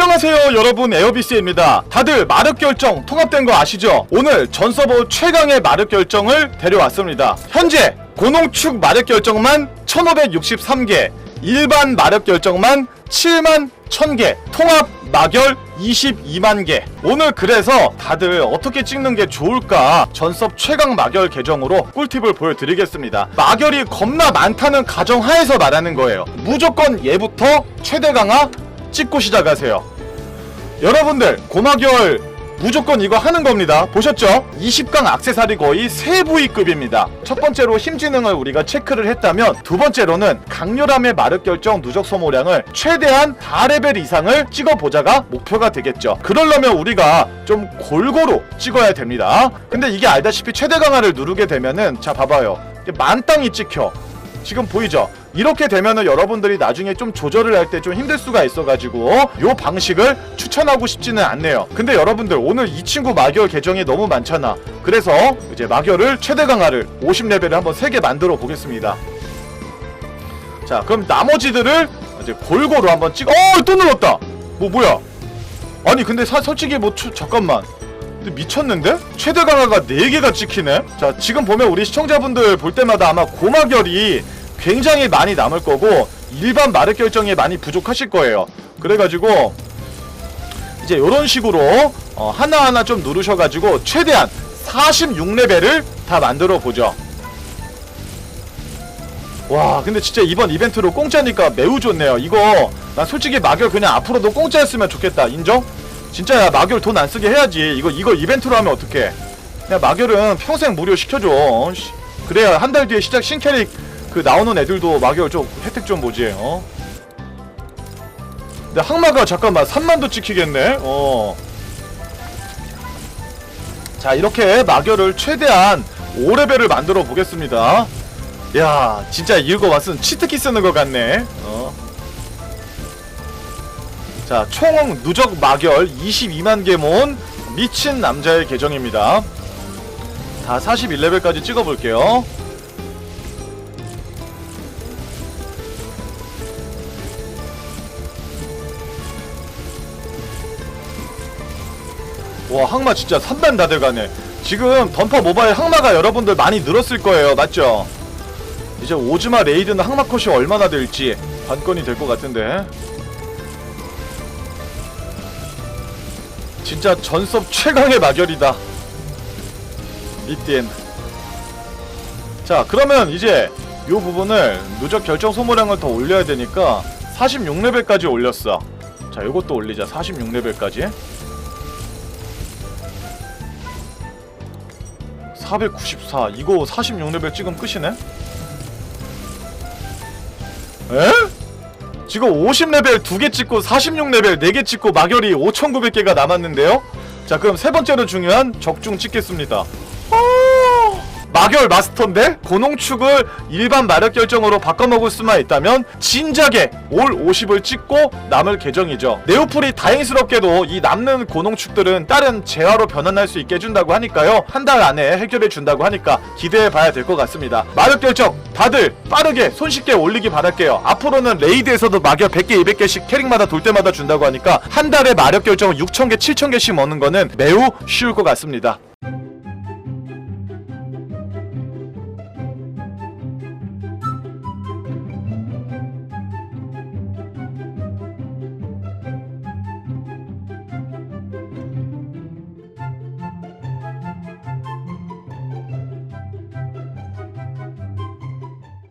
안녕하세요 여러분. 에어비스입니다. 다들 마력 결정 통합된 거 아시죠? 오늘 전 서버 최강의 마력 결정을 데려왔습니다. 현재 고농축 마력 결정만 1563개 일반 마력 결정만 7만 1000개 통합 마결 22만 개. 오늘 그래서 다들 어떻게 찍는 게 좋을까? 전섭 최강 마결 계정으로 꿀팁을 보여드리겠습니다. 마결이 겁나 많다는 가정 하에서 말하는 거예요. 무조건 얘부터 최대 강화 찍고 시작하세요. 여러분들 고마결 무조건 이거 하는 겁니다. 보셨죠? 20강 악세사리 거의 세 부위급입니다. 첫 번째로 힘지능을 우리가 체크를 했다면 두 번째로는 강렬함의 마력 결정 누적 소모량을 최대한 4레벨 이상을 찍어보자가 목표가 되겠죠. 그러려면 우리가 좀 골고루 찍어야 됩니다. 근데 이게 알다시피 최대 강화를 누르게 되면은 자 봐봐요. 만땅이 찍혀. 지금 보이죠? 이렇게 되면은 여러분들이 나중에 좀 조절을 할 때 좀 힘들 수가 있어가지고 요 방식을 추천하고 싶지는 않네요. 근데 여러분들 오늘 이 친구 마결 계정이 너무 많잖아. 그래서 이제 마결을 최대 강화를 50레벨을 한번 3개 만들어 보겠습니다. 자, 그럼 나머지들을 이제 골고루 한번 찍어. 어, 또 눌렀다. 뭐 뭐야? 아니 근데 사, 솔직히 뭐 추- 잠깐만. 근데 미쳤는데? 최대 강화가 4개가 찍히네? 자, 지금 보면 우리 시청자분들 볼 때마다 아마 고마결이 굉장히 많이 남을 거고 일반 마력 결정이 많이 부족하실 거예요. 그래가지고 이제 이런 식으로 어, 하나하나 좀 누르셔가지고 최대한 46레벨을 다 만들어 보죠. 와 근데 진짜 이번 이벤트로 공짜니까 매우 좋네요 이거 난 솔직히 마결 그냥 앞으로도 공짜였으면 좋겠다 인정? 진짜 야 마결 돈 안 쓰게 해야지 이거 이거 이벤트로 하면 어떡해 그냥 마결은 평생 무료 시켜줘 어, 씨. 그래야 한 달 뒤에 시작 신캐릭 그 나오는 애들도 마결 좀 혜택 좀 보지 어? 근데 항마가 잠깐만 3만도 찍히겠네 어. 자 이렇게 마결을 최대한 5레벨을 만들어 보겠습니다 야 진짜 이거 왔으면 치트키 쓰는 것 같네 어. 자, 총 누적 마결 22만 개 모은 미친 남자의 계정입니다. 다 41레벨까지 찍어볼게요. 와, 항마 진짜 3단 다 돼가네. 지금 던파 모바일 항마가 여러분들 많이 늘었을 거예요. 맞죠? 이제 오즈마 레이드는 항마 컷이 얼마나 될지 관건이 될 것 같은데. 진짜 전섭 최강의 마결이다. 이띠엔. 자, 그러면 이제 요 부분을 누적 결정 소모량을 더 올려야 되니까 46레벨까지 올렸어. 자, 요것도 올리자. 46레벨까지. 494. 이거 46레벨 찍으면 끝이네? 에? 지금 50레벨 2개 찍고 46레벨 4개 찍고 마결이 5,900개가 남았는데요? 자 그럼 세 번째로 중요한 적중 찍겠습니다 어... 마결 마스터인데 고농축을 일반 마력 결정으로 바꿔먹을 수만 있다면 진작에 올 50을 찍고 남을 계정이죠. 네오플이 다행스럽게도 이 남는 고농축들은 다른 재화로 변환할 수 있게 해준다고 하니까요. 한 달 안에 해결해 준다고 하니까 기대해 봐야 될 것 같습니다. 마력 결정 다들 빠르게 손쉽게 올리기 바랄게요. 앞으로는 레이드에서도 마격 100개 200개씩 캐릭마다 돌 때마다 준다고 하니까 한 달에 마력 결정을 6,000개 7,000개씩 먹는 거는 매우 쉬울 것 같습니다